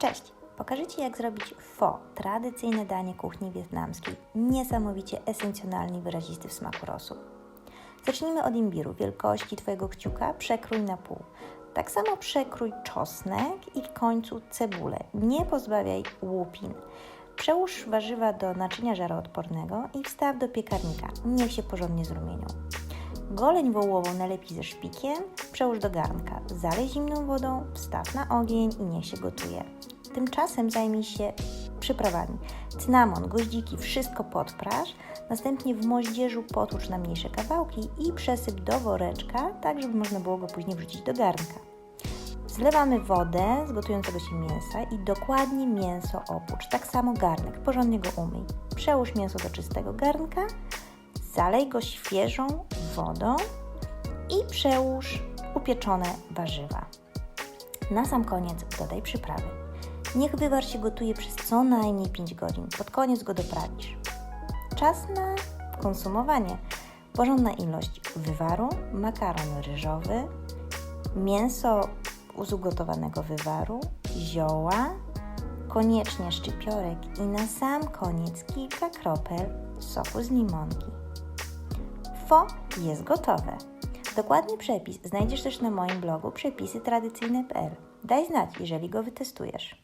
Cześć! Pokażę Ci, jak zrobić pho, tradycyjne danie kuchni wietnamskiej, niesamowicie esencjonalny i wyrazisty w smaku rosół. Zacznijmy od imbiru. Wielkości Twojego kciuka przekrój na pół. Tak samo przekrój czosnek i w końcu cebulę. Nie pozbawiaj łupin. Przełóż warzywa do naczynia żaroodpornego i wstaw do piekarnika. Niech się porządnie zrumienią. Goleń wołową nalepi ze szpikiem, przełóż do garnka. Zalej zimną wodą, wstaw na ogień i niech się gotuje. Tymczasem zajmij się przyprawami. Cynamon, goździki, wszystko podpraż. Następnie w moździerzu potłucz na mniejsze kawałki i przesyp do woreczka, tak żeby można było go później wrzucić do garnka. Zlewamy wodę z gotującego się mięsa i dokładnie mięso opłucz. Tak samo garnek, porządnie go umyj. Przełóż mięso do czystego garnka, zalej go świeżą wodą i przełóż upieczone warzywa. Na sam koniec dodaj przyprawy. Niech wywar się gotuje przez co najmniej 5 godzin. Pod koniec go doprawisz. Czas na konsumowanie. Porządna ilość wywaru, makaron ryżowy, mięso z ugotowanego wywaru, zioła, koniecznie szczypiorek i na sam koniec kilka kropel soku z limonki. Fo jest gotowe. Dokładny przepis znajdziesz też na moim blogu przepisytradycyjne.pl. Daj znać, jeżeli go wytestujesz.